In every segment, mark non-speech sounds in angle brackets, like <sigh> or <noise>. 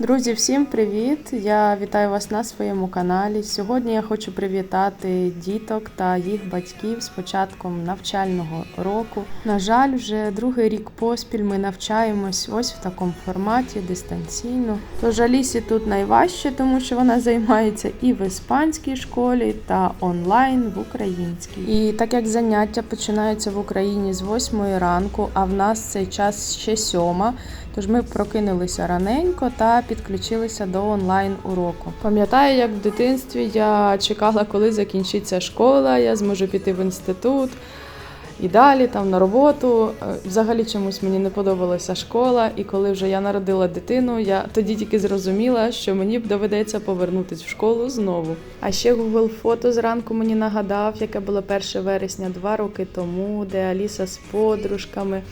Друзі, всім привіт! Я вітаю вас на своєму каналі. Сьогодні я хочу привітати діток та їх батьків з початком навчального року. На жаль, вже другий рік поспіль ми навчаємось ось в такому форматі дистанційно. Тож Алісі тут найважче, тому що вона займається і в іспанській школі, та онлайн в українській. І так як заняття починаються в Україні з 8 ранку, а в нас цей час ще сьома. Тож ми прокинулися раненько та підключилися до онлайн уроку. Пам'ятаю, як в дитинстві я чекала, коли закінчиться школа, я зможу піти в інститут і далі там на роботу. Е, Взагалі чомусь мені не подобалася школа, і коли вже я народила дитину, я тоді тільки зрозуміла, що мені доведеться повернутися в школу знову. А ще Google фото зранку мені нагадав, яке було 1 вересня два роки тому, де Аліса з подружками.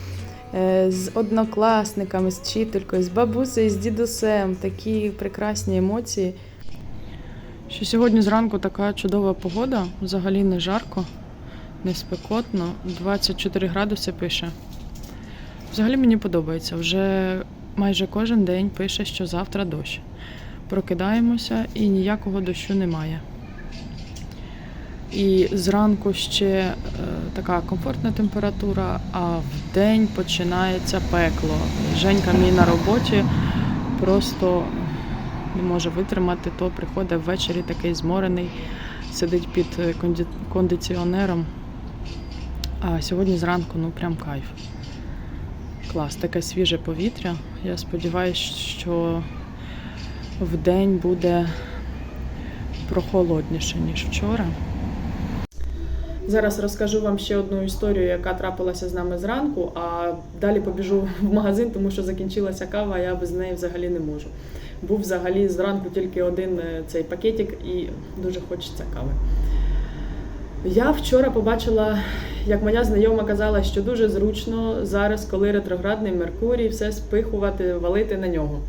Е, З однокласниками, з вчителькою, з бабусею, з дідусем такі прекрасні емоції. Що сьогодні зранку така чудова погода, взагалі не жарко, не спекотно, 24 градуси пише. Взагалі мені подобається. Вже майже кожен день пише, що завтра дощ. Прокидаємося і ніякого дощу немає. І зранку ще е, така комфортна температура, а в день починається пекло. Женька мій на роботі просто не може витримати, то приходить ввечері такий зморений, сидить під е, конді- кондиціонером. А сьогодні зранку ну прям кайф. Клас, таке свіже повітря. Я сподіваюся, що в день буде прохолодніше, ніж вчора. Зараз розкажу вам ще одну історію, яка трапилася з нами зранку, а далі побіжу <laughs> в магазин, тому що закінчилася кава, а я без неї взагалі не можу. Був взагалі зранку тільки один е, цей пакетик і дуже хочеться кави. Я вчора побачила, як моя знайома казала, що дуже зручно зараз, коли ретроградний Меркурій, все спихувати, валити на нього.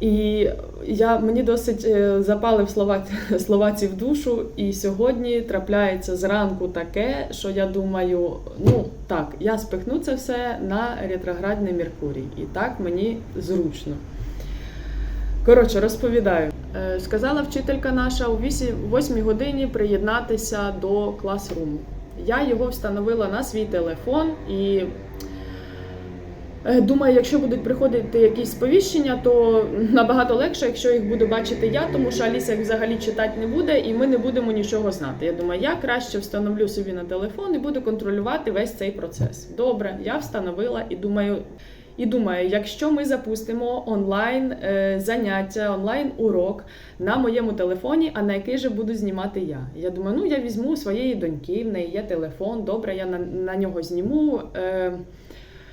І я мені досить е, запалив слова, <laughs> слова ці в душу. І сьогодні трапляється зранку таке, що я думаю, ну так, я спихну це все на ретроградний Меркурій. І так мені зручно. Коротше, розповідаю. Е, Сказала вчителька наша у 8 годині приєднатися до класруму. Я його встановила на свій телефон і Думаю, якщо будуть приходити якісь сповіщення, то набагато легше, якщо їх буду бачити я, тому що Аліса їх взагалі читати не буде, і ми не будемо нічого знати. Я думаю, я краще встановлю собі на телефон і буду контролювати весь цей процес. Добре, я встановила і думаю. І думаю, якщо ми запустимо онлайн е, заняття, онлайн урок на моєму телефоні, а на який же буду знімати я? Я думаю, ну я візьму своєї доньки, в неї є телефон, добре, я на, на нього зніму. Е,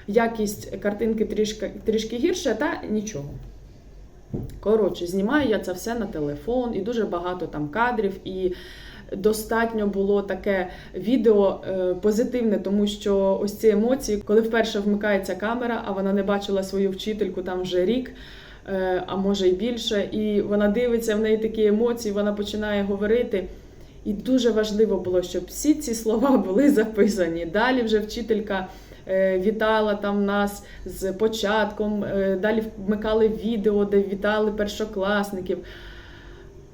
якість картинки трішки, трішки гірша, та нічого. Коротше, знімаю я це все на телефон, і дуже багато там кадрів, і достатньо було таке відео е, позитивне, тому що ось ці емоції, коли вперше вмикається камера, а вона не бачила свою вчительку там вже рік. е, А може й більше, і вона дивиться в неї такі емоції, вона починає говорити. І дуже важливо було, щоб всі ці слова <laughs> були записані. Далі вже вчителька вітала там нас з початком, е, далі вмикали відео, де вітали першокласників.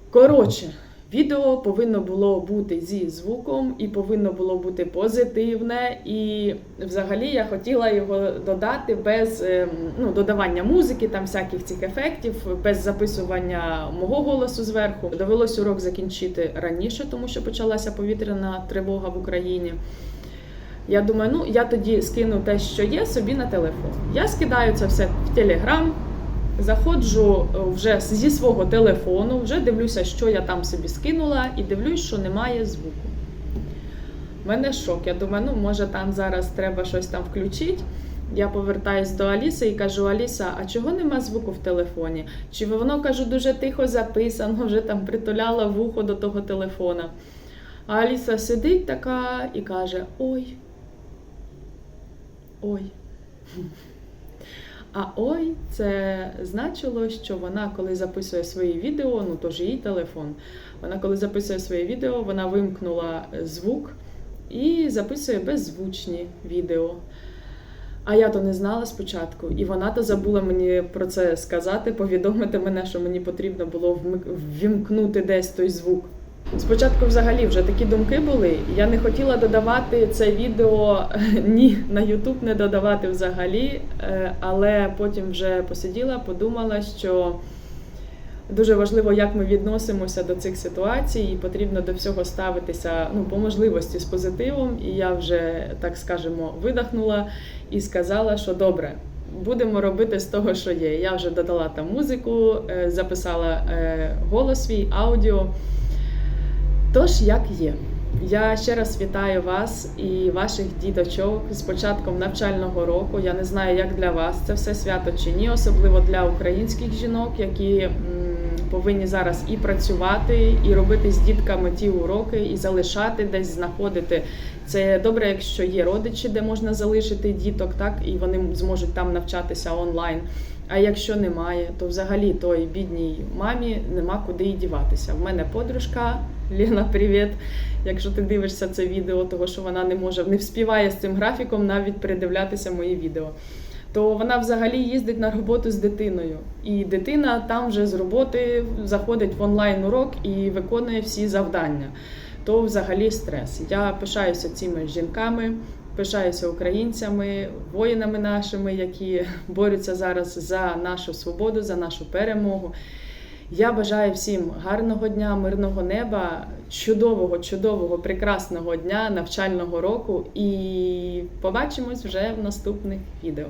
Коротше, відео повинно було бути зі звуком і повинно було бути позитивне. І взагалі я хотіла його додати без е, ну, додавання музики, там всяких цих ефектів, без записування мого голосу зверху. Довелось урок закінчити раніше, тому що почалася повітряна тривога в Україні. Я думаю, ну я тоді скину те, що є, собі на телефон. Я скидаю це все в Телеграм, заходжу е, вже зі свого телефону, вже дивлюся, що я там собі скинула, і дивлюсь, що немає звуку. У мене шок. Я думаю, ну може там зараз треба щось там включити. Я повертаюсь до Аліси і кажу: Аліса, а чого нема звуку в телефоні? Чи воно кажу дуже тихо записано, вже там притуляла вухо до того телефона. А Аліса сидить така і каже: Ой. Ой. А ой, це значило, що вона, коли записує свої відео, ну то ж її телефон, вона коли записує своє відео, вона вимкнула звук і записує беззвучні відео. А я то не знала спочатку, і вона то забула мені про це сказати, повідомити мене, що мені потрібно було ввімкнути десь той звук. Спочатку, взагалі, вже такі думки були. Я не хотіла додавати це відео <laughs> ні на YouTube не додавати взагалі, е, але потім вже посиділа, подумала, що дуже важливо, як ми відносимося до цих ситуацій, і потрібно до всього ставитися ну, по можливості з позитивом. І я вже, так скажемо, видихнула і сказала, що добре. Будемо робити з того, що є. Я вже додала там музику, е, записала е, голос свій, аудіо. Тож, як є. Я ще раз вітаю вас і ваших діточок з початком навчального року. Я не знаю, як для вас це все свято чи ні, особливо для українських жінок, які повинні зараз і працювати, і робити з дітками ті уроки, і залишати десь знаходити. Це добре, якщо є родичі, де можна залишити діток, так і вони зможуть там навчатися онлайн. А якщо немає, то взагалі той бідній мамі нема куди і діватися. В мене подружка Лена, привіт. Якщо ти дивишся це відео, того що вона не може, не вспіває з цим графіком навіть передивлятися мої відео. То вона взагалі їздить на роботу з дитиною, і дитина там вже з роботи заходить в онлайн урок і виконує всі завдання. То взагалі стрес. Я пишаюся цими жінками, пишаюся українцями, воїнами нашими, які борються зараз за нашу свободу, за нашу перемогу. Я бажаю всім гарного дня, мирного неба, чудового, чудового, прекрасного дня, навчального року і побачимось вже в наступних відео.